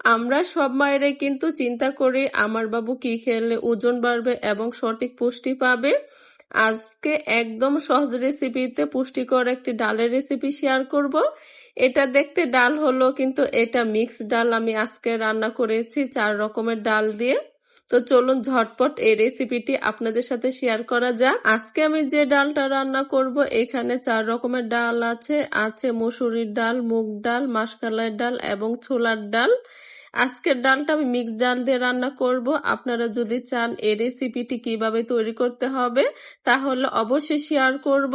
আমরা সব মায়েরাই কিন্তু চিন্তা করি আমার বাবু কি খেলে ওজন বাড়বে এবং সঠিক পুষ্টি পাবে। আজকে একদম সহজ রেসিপিতে পুষ্টিকর একটি ডালের রেসিপি শেয়ার করব। এটা দেখতে ডাল হলো, কিন্তু এটা মিক্স ডাল আমি আজকে রান্না করেছি চার রকমের ডাল দিয়ে। তো চলুন ঝটপট এই রেসিপিটি আপনাদের সাথে শেয়ার করা যাক। আজকে আমি যে ডালটা রান্না করব, এখানে চার রকমের ডাল আছে। আছে মসুরির ডাল, মুগ ডাল মাসকালাই ডাল এবং ছোলার ডাল। আজকের ডালটা আমি মিক্স ডাল দিয়ে রান্না করব। আপনারা যদি চান এই রেসিপিটি কীভাবে তৈরি করতে হবে, তাহলে অবশ্যই শেয়ার করব।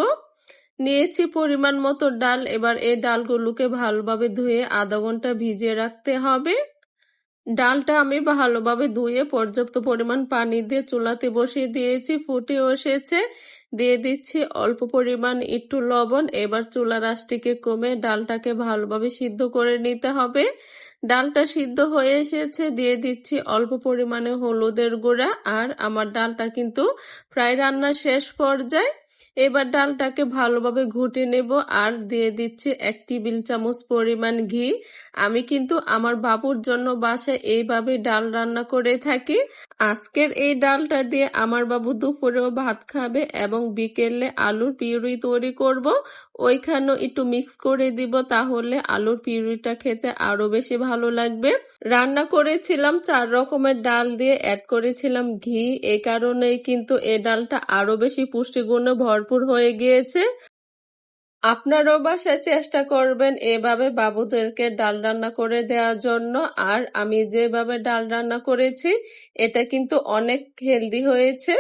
নিয়েছি পরিমাণ মতো ডাল। এবার এই ডালগুলোকে ভালোভাবে ধুয়ে আধা ঘণ্টা ভিজিয়ে রাখতে হবে। ডালটা আমি ভালোভাবে ধুয়ে পর্যাপ্ত পরিমাণ পানি দিয়ে চুলাতে বসিয়ে দিয়েছি, ফুটে এসেছে। দিয়ে দিচ্ছি অল্প পরিমাণ একটু লবণ। এবার চুলা আঁচটিকে কমে ডালটাকে ভালোভাবে সিদ্ধ করে নিতে হবে। ডালটা সিদ্ধ হয়ে এসেছে। দিয়ে দিচ্ছি অল্প পরিমাণে হলুদের গুঁড়া। আর আমার ডালটা কিন্তু প্রায় রান্না শেষ পর্যায়ে। এবার ডালটাকে ভালোভাবে ঘুটে নেব আর দিয়ে দিচ্ছি এক টেবিল চামচ পরিমাণ ঘি। আমি কিন্তু আমার বাবুর জন্য বাসায় এইভাবে ডাল রান্না করে থাকি। আজকের এই ডালটা দিয়ে আমার বাবু দুপুরেও ভাত খাবে এবং বিকেলে আলুর পিউরি তৈরি করব। ওইখানেও একটু মিক্স করে দিব তাহলে আলুর পিউরিটা খেতে আরও বেশি ভালো লাগবে। রান্না করেছিলাম চার রকমের ডাল দিয়ে অ্যাড করেছিলাম ঘি। এই কারণেই কিন্তু এই ডালটা আরও বেশি পুষ্টিগুণে ভরপুর হয়ে গিয়েছে। আপনারাও সে চেষ্টা করবেন এভাবে বাবুদেরকে ডাল রান্না করে দেওয়ার জন্য। আর আমি যেভাবে ডাল রান্না করেছি, এটা কিন্তু অনেক হেলদি হয়েছে।